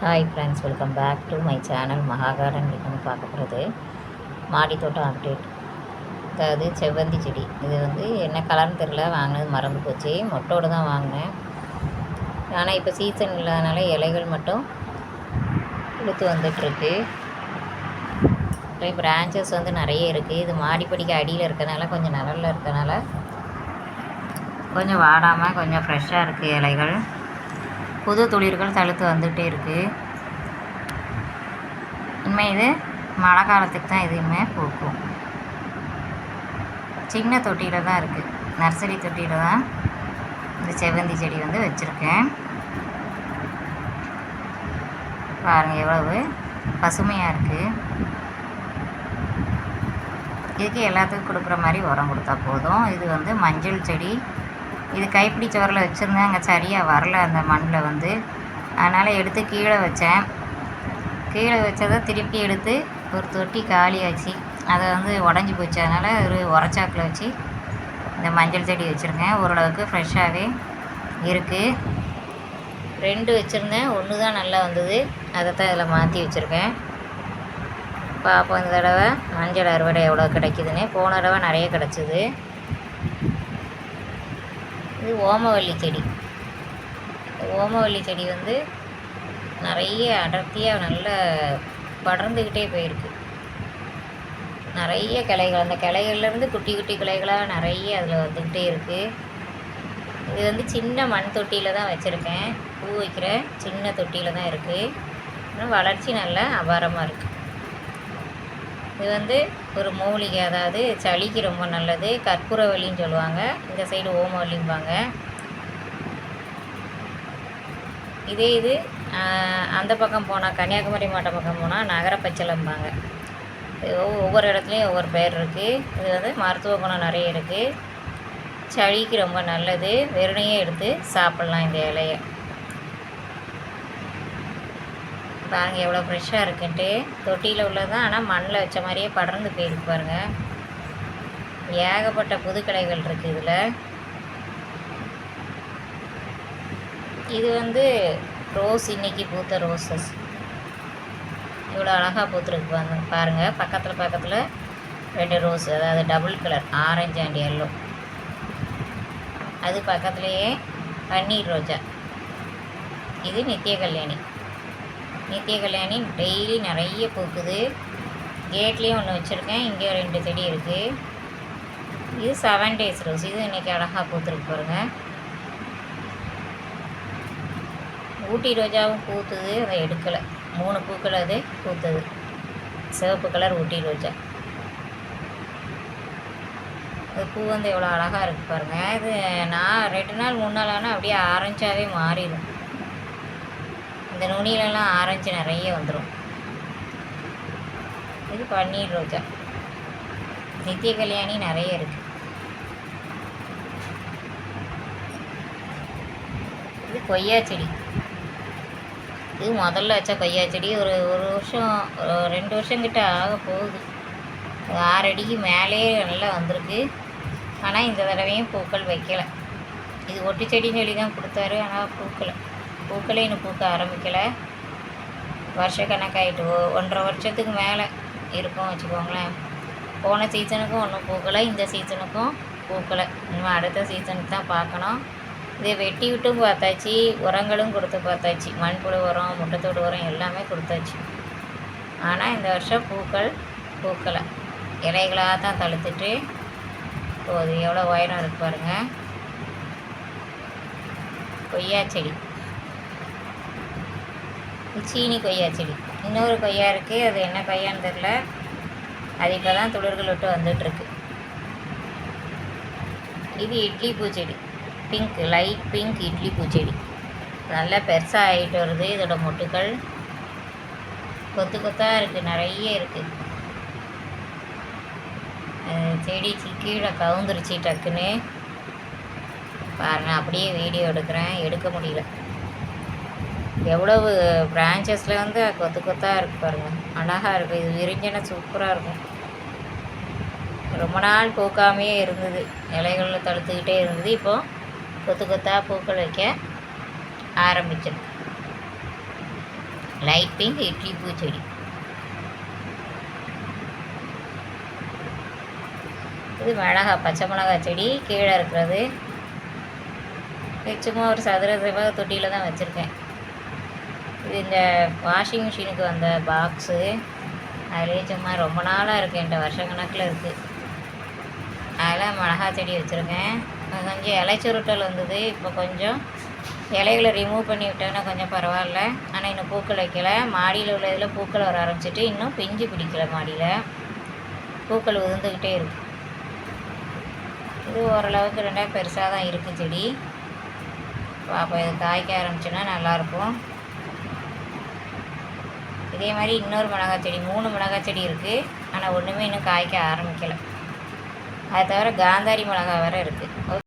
Hi friends welcome back to my channel மகா garden பார்க்க போகிறது மாடி தோட்டம் அப்டேட் அதாவது செவ்வந்தி செடி. இது வந்து என்ன கலர்னு தெரில வாங்கினது மறந்து போச்சு. மொட்டோடு தான் வாங்கினேன். ஆனால் இப்போ சீசன் இல்லாதனால இலைகள் மட்டும் இழுத்து வந்துட்டுருக்கு. பிரான்ச்சஸ் வந்து நிறைய இருக்குது இது மாடிப்படிக்கு அடியில் இருக்கனால கொஞ்சம் நிழலில் இருக்கனால கொஞ்சம் வாடாமல் கொஞ்சம் ஃப்ரெஷ்ஷாக இருக்குது இலைகள். புது துளிர்கள் தழுத்து வந்துகிட்டே இருக்குது இனிமேல் இது மழை காலத்துக்கு தான் எதுவுமே பூக்கும். சின்ன தொட்டியில் தான் இருக்குது நர்சரி தொட்டியில் தான் இந்த செவ்வந்தி செடி வந்து வச்சுருக்கேன். பாருங்கள் எவ்வளவு பசுமையாக இருக்குது இதுக்கு எல்லாத்துக்கும் கொடுக்குற மாதிரி உரம் கொடுத்தா போதும். இது வந்து மஞ்சள் செடி இது கைப்பிடி சோரில் வச்சுருந்தேன். அங்கே சரியாக வரல அந்த மண்ணில் வந்து. அதனால் எடுத்து கீழே வச்சேன். கீழே வச்சதை திருப்பி எடுத்து ஒரு தொட்டி காலியாச்சு அதை வந்து உடஞ்சி போச்சு. அதனால் ஒரு உரச்சாக்கில் வச்சு இந்த மஞ்சள் செடி வச்சுருக்கேன் ஓரளவுக்கு ஃப்ரெஷ்ஷாகவே இருக்குது ரெண்டு வச்சுருந்தேன். ஒன்று தான் நல்லா வந்தது. அதை தான் இதில் மாற்றி வச்சுருக்கேன். பார்ப்போம் இந்த தடவை மஞ்சள் அறுவடை எவ்வளோ கிடைக்குதுன்னு. போன தடவை நிறைய கிடச்சிது. இது ஓமவல்லி செடி. ஓமவல்லி செடி வந்து நிறைய அடர்த்தியாக நல்ல படர்ந்துக்கிட்டே போயிருக்கு. நிறைய கிளைகள் அந்த கிளைகள்லேருந்து குட்டி குட்டி கிளைகளாக நிறைய அதில் வந்துக்கிட்டே இருக்குது இது வந்து சின்ன மண் தொட்டியில் தான் வச்சுருக்கேன். பூ வைக்கிற சின்ன தொட்டியில் தான் இருக்குது இன்னும் வளர்ச்சி நல்ல அபாரமாக இருக்குது இது வந்து ஒரு மூலிகை அதாவது சளிக்கு ரொம்ப நல்லது. கற்பூரவல்லின்னு சொல்லுவாங்க. இந்த சைடு ஓமவல்லிம்பாங்க இதே இது அந்த பக்கம் போனால் கன்னியாகுமரி மாவட்டம் பக்கம் போனால் நகரப்பச்சலம்பாங்க ஒவ்வொரு இடத்துலையும் ஒவ்வொரு பேர் இருக்குது இது வந்து மருத்துவ குணம் நிறைய இருக்குது சளிக்கு ரொம்ப நல்லது. வெறுனையே எடுத்து சாப்பிட்லாம் இந்த இலையை. பாருங்கள் எவ்வளோ ஃப்ரெஷ்ஷாக இருக்குன்ட்டு. தொட்டியில் உள்ளது தான் ஆனால் மண்ணில் வச்ச மாதிரியே படர்ந்து போயிருக்கு பாருங்கள் ஏகப்பட்ட புதுக்கலைகள் இருக்குது இதில். இது வந்து ரோஸ் இன்னைக்கு பூத்த ரோசஸ் இவ்வளோ அழகாக பூத்துருக்கு பாருங்க பாருங்கள் பக்கத்தில் பக்கத்தில் ரெண்டு ரோஸ் அதாவது double colour orange and yellow அது பக்கத்துலேயே பன்னீர் ரோஜா. இது நித்திய கல்யாணி. நித்திய கல்யாணி டெய்லி நிறைய பூக்குது. கேட்லேயும் ஒன்று வச்சுருக்கேன். இங்கே ரெண்டு செடி இருக்குது இது செவன் டேஸ் ரோஸ் இது இன்றைக்கி அழகாக பூத்துருக்கு பாருங்கள் ஊட்டி ரோஜாவும் பூத்துது. அதை எடுக்கலை. மூணு பூக்கள் அது பூத்துது. சிவப்பு கலர் ஊட்டி ரோஜா. இது பூ வந்து எவ்வளோ அழகாக இருக்குது பாருங்கள் இது நான் ரெண்டு நாள் மூணு நாள் ஆனால் அப்படியே ஆரஞ்சாகவே மாறிடும். இந்த நுனியிலலாம் ஆரஞ்சு நிறைய வந்துடும் இது பன்னீர் ரோஜா. நித்திய கல்யாணி நிறைய இருக்குது இது கொய்யா செடி. இது முதல்ல வச்ச கொய்யா செடி. ஒரு ஒரு வருஷம் ரெண்டு வருஷம் கிட்ட ஆக போகுது. ஆறு அடிக்கு மேலேயே நல்லா வந்திருக்கு. ஆனால் இந்த தடவையும் பூக்கள் வைக்கலை. இது ஒட்டு செடின்னு சொல்லி தான் கொடுத்தாரு. ஆனால் பூக்களை பூக்களே இன்னும் பூக்க ஆரம்பிக்கலை. வருஷக்கணக்காயிட்டு ஒன்றரை வருஷத்துக்கு மேலே இருக்கும் வச்சுக்கோங்களேன். போன சீசனுக்கும் ஒன்றும் பூக்கலை இந்த சீசனுக்கும் பூக்கலை. இன்னும் அடுத்த சீசனுக்கு தான் பார்க்கணும். இதை வெட்டி விட்டும் பார்த்தாச்சு உரங்களும் கொடுத்து பார்த்தாச்சு. மண்புழு உரம் முட்டைத்தோடு உரம் எல்லாமே கொடுத்தாச்சு. ஆனால் இந்த வருஷம் பூக்கள் பூக்கலை. இலைகளாக தான் தழுத்துட்டு போகுது எவ்வளோ உயரம் இருக்கு பாருங்கள் கொய்யா செடி. சீனி கொய்யா செடி. இன்னொரு கொய்யா இருக்குது அது என்ன கொய்யான்னு தெரில அது இப்போ தான் துளிர்கள் விட்டு வந்துட்டுருக்கு. இது இட்லி பூச்செடி பிங்க் லைட் பிங்க் இட்லி பூச்செடி நல்லா பெருசாக ஆகிட்டு வருது இதோட மொட்டுக்கள் கொத்து கொத்தாக இருக்குது நிறைய இருக்குது செடி கீழே கவுந்துருச்சு டக்குன்னு. பாருங்கள் அப்படியே வீடியோ எடுக்கிறேன். எடுக்க முடியல. எவ்வளவு பிரான்ச்சஸில் வந்து கொத்து கொத்தாக இருக்குது பாருங்கள் அழகாக இருக்கும் இது விரிஞ்சனா சூப்பராக இருக்கும். ரொம்ப நாள் பூக்காமையே இருந்தது. இலைகளில் தடுத்துக்கிட்டே இருந்தது. இப்போது கொத்து கொத்தாக பூக்கள் வைக்க ஆரம்பிச்சிருக்கு. லைட் பிங்க் இட்லி பூச்செடி. இது மிளகா பச்சை மிளகா செடி. கீழே இருக்கிறது. சும்மா ஒரு சதுர செவ்வக தொட்டியில் தான் வச்சுருக்கேன். இது இந்த வாஷிங் மிஷினுக்கு வந்த பாக்ஸு அதிலே சும்மா ரொம்ப நாளாக இருக்குது என்கிட்ட வருஷக்கணக்கில் இருக்குது அதில் மிளகா செடி வச்சுருக்கேன். கொஞ்சம் இலை சுருட்டல் வந்தது. இப்போ கொஞ்சம் இலைகளை ரிமூவ் பண்ணி விட்டோன்னா கொஞ்சம் பரவாயில்ல. ஆனால் இன்னும் பூக்கள் வைக்கல. மாடியில் உள்ள இதில் பூக்கள் வர ஆரம்பிச்சிட்டு இன்னும் பிஞ்சு பிடிக்கல மாடியில். பூக்கள் உதிர்ந்துக்கிட்டே இருக்கு. இது ஓரளவுக்கு ரெண்டாக பெருசாக தான் இருக்குது செடி. பார்ப்போம் இது காய்க்க ஆரம்பிச்சுன்னா நல்லாயிருக்கும் இதே மாதிரி இன்னொரு மிளகாய் செடி மூணு மிளகாய் செடி இருக்குது ஆனால் ஒன்றுமே இன்னும் காய்க்க ஆரம்பிக்கலை. அது தவிர காந்தாரி மிளகாய் வேறு இருக்குது